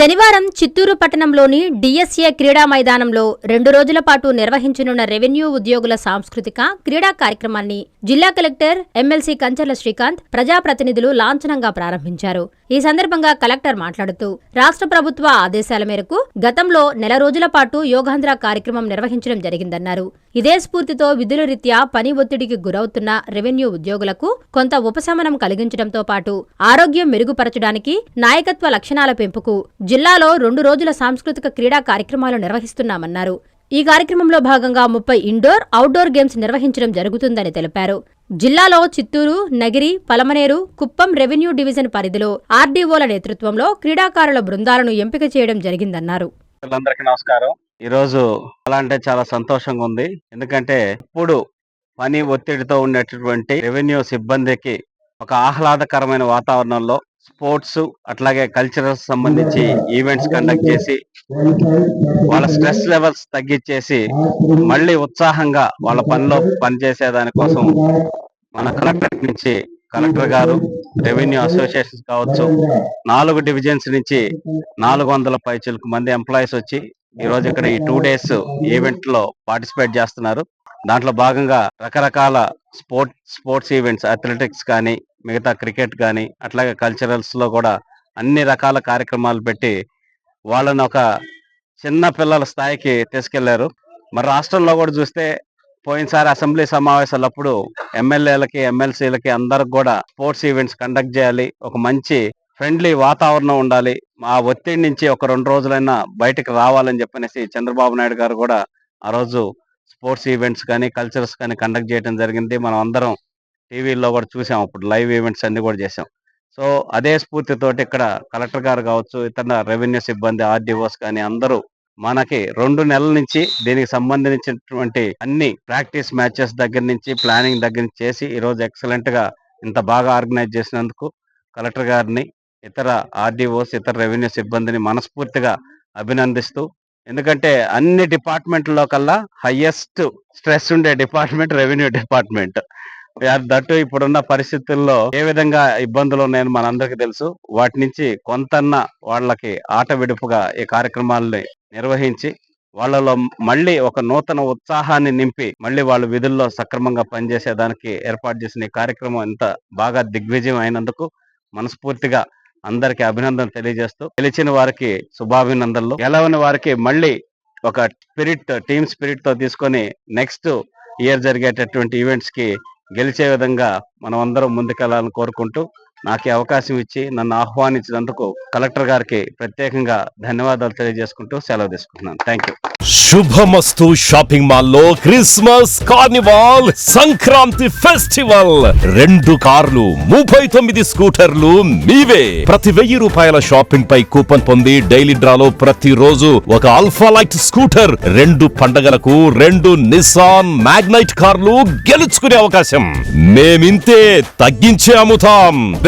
శనివారం చిత్తూరు పట్టణంలోని డిఎస్ఏ క్రీడా మైదానంలో రెండు రోజుల పాటు నిర్వహించనున్న రెవెన్యూ ఉద్యోగుల సాంస్కృతిక క్రీడా కార్యక్రమాన్ని జిల్లా కలెక్టర్ ఎమ్మెల్సీ కంచర్ల శ్రీకాంత్ ప్రజాప్రతినిధులు లాంఛనంగా ప్రారంభించారు. ఈ సందర్భంగా కలెక్టర్ మాట్లాడుతూ రాష్ట్ర ప్రభుత్వ ఆదేశాల మేరకు గతంలో నెల రోజుల పాటు యోగాంధ్ర కార్యక్రమం నిర్వహించడం జరిగిందన్నారు. ఇదే స్ఫూర్తితో విధుల రీత్యా పని ఒత్తిడికి గురవుతున్న రెవెన్యూ ఉద్యోగులకు కొంత ఉపశమనం కలిగించడంతో పాటు ఆరోగ్యం మెరుగుపరచడానికి నాయకత్వ లక్షణాల పెంపుకు జిల్లాలో రెండు రోజుల సాంస్కృతిక క్రీడా కార్యక్రమాలు నిర్వహిస్తున్నామన్నారు. ఈ కార్యక్రమంలో భాగంగా ముప్పై ఇండోర్ అవుట్డోర్ గేమ్స్ నిర్వహించడం జరుగుతుందని తెలిపారు. జిల్లాలో చిత్తూరు నగిరి పలమనేరు కుప్పం రెవెన్యూ డివిజన్ పరిధిలో ఆర్డీఓల నేతృత్వంలో క్రీడాకారుల బృందాలను ఎంపిక చేయడం జరిగిందన్నారు. నమస్కారం. ఈ రోజు చాలా అంటే చాలా సంతోషంగా ఉంది. ఎందుకంటే ఇప్పుడు పని ఒత్తిడితో ఉన్నటువంటి రెవెన్యూ సిబ్బందికి ఒక ఆహ్లాదకరమైన వాతావరణంలో స్పోర్ట్స్ అట్లాగే కల్చరల్ సంబంధించి ఈవెంట్స్ కండక్ట్ చేసి వాళ్ళ స్ట్రెస్ లెవెల్స్ తగ్గించేసి మళ్ళీ ఉత్సాహంగా వాళ్ళ పనిలో పనిచేసే దానికోసం మన కలెక్టర్ నుంచి కలెక్టర్ గారు రెవెన్యూ అసోసియేషన్స్ కావచ్చు నాలుగు డివిజన్స్ నుంచి నాలుగు వందల పైచులకు మంది ఎంప్లాయీస్ వచ్చి ఈ రోజు ఇక్కడ ఈ టూ డేస్ ఈవెంట్లో పార్టిసిపేట్ చేస్తున్నారు. దాంట్లో భాగంగా రకరకాల స్పోర్ట్ స్పోర్ట్స్ ఈవెంట్స్ అథ్లెటిక్స్ కానీ మిగతా క్రికెట్ కానీ అట్లాగే కల్చరల్స్లో కూడా అన్ని రకాల కార్యక్రమాలు పెట్టి వాళ్ళని ఒక చిన్న పిల్లల స్థాయికి తీసుకెళ్ళారు. మరి రాష్ట్రంలో కూడా చూస్తే పోయినసారి అసెంబ్లీ సమావేశాలప్పుడు ఎమ్మెల్యేలకి ఎమ్మెల్సీలకి అందరికి కూడా స్పోర్ట్స్ ఈవెంట్స్ కండక్ట్ చేయాలి. ఒక మంచి ఫ్రెండ్లీ వాతావరణం ఉండాలి. ఆ ఒత్తిడి నుంచి ఒక రెండు రోజులైనా బయటకు రావాలని చెప్పనేసి చంద్రబాబు నాయుడు గారు కూడా ఆ రోజు స్పోర్ట్స్ ఈవెంట్స్ కానీ కల్చరల్స్ కానీ కండక్ట్ చేయడం జరిగింది. మనం అందరం టీవీల్లో కూడా చూసాం. అప్పుడు లైవ్ ఈవెంట్స్ అన్ని కూడా చేసాం. సో అదే స్ఫూర్తితోటి ఇక్కడ కలెక్టర్ గారు కావచ్చు ఇతర రెవెన్యూ సిబ్బంది ఆర్డీఓస్ కానీ అందరూ మనకి రెండు నెలల నుంచి దీనికి సంబంధించినటువంటి అన్ని ప్రాక్టీస్ మ్యాచెస్ దగ్గర నుంచి ప్లానింగ్ దగ్గర నుంచి చేసి ఈరోజు ఎక్సలెంట్గా ఎక్సలెంట్గా ఇంత బాగా ఆర్గనైజ్ చేసినందుకు కలెక్టర్ గారిని ఇతర ఆర్డీఓస్ ఇతర రెవెన్యూ సిబ్బందిని మనస్ఫూర్తిగా అభినందిస్తూ ఎందుకంటే అన్ని డిపార్ట్మెంట్లో కల్లా హయ్యెస్ట్ స్ట్రెస్ ఉండే డిపార్ట్మెంట్ రెవెన్యూ డిపార్ట్మెంట్. దట్టు ఇప్పుడున్న పరిస్థితుల్లో ఏ విధంగా ఇబ్బందులు ఉన్నాయని మనందరికీ తెలుసు. వాటి నుంచి కొంతన్న వాళ్ళకి ఆట విడుపుగా ఈ కార్యక్రమాలని నిర్వహించి వాళ్ళలో మళ్ళీ ఒక నూతన ఉత్సాహాన్ని నింపి మళ్ళీ వాళ్ళు విధుల్లో సక్రమంగా పనిచేసేదానికి ఏర్పాటు చేసిన ఈ కార్యక్రమం ఇంత బాగా దిగ్విజయం అయినందుకు మనస్ఫూర్తిగా అందరికి అభినందన తెలియజేస్తూ గెలిచిన వారికి శుభాభినందనలు. గెలవని వారికి మళ్ళీ ఒక స్పిరిట్ టీమ్ స్పిరిట్తో తీసుకొని నెక్స్ట్ ఇయర్ జరిగేటటువంటి ఈవెంట్స్కి గెలిచే విధంగా మనం అందరం ముందుకెళ్ళాలని కోరుకుంటూ నాకు అవకాశం ఇచ్చి నన్ను ఆహ్వానించినందుకు కలెక్టర్ గారికి ప్రత్యేకంగా ధన్యవాదాలు తెలియజేసుకుంటూ సెలవు తీసుకుంటున్నాను. థ్యాంక్ యూ శుభమస్తు షాపింగ్ మాల్లో క్రిస్మస్ కార్నివాల్ సంక్రాంతి ఫెస్టివల్. రెండు కార్లు ముప్పై తొమ్మిది స్కూటర్లు మీవే. ప్రతి వెయ్యి రూపాయల షాపింగ్ పై కూపన్ పొంది డైలీ డ్రాలో ప్రతి రోజు ఒక అల్ఫా లైట్ స్కూటర్ రెండు పండగలకు రెండు నిసాన్ మ్యాగ్నైట్ కార్లు గెలుచుకునే అవకాశం. మేమింతే తగ్గించే అమ్ముతాం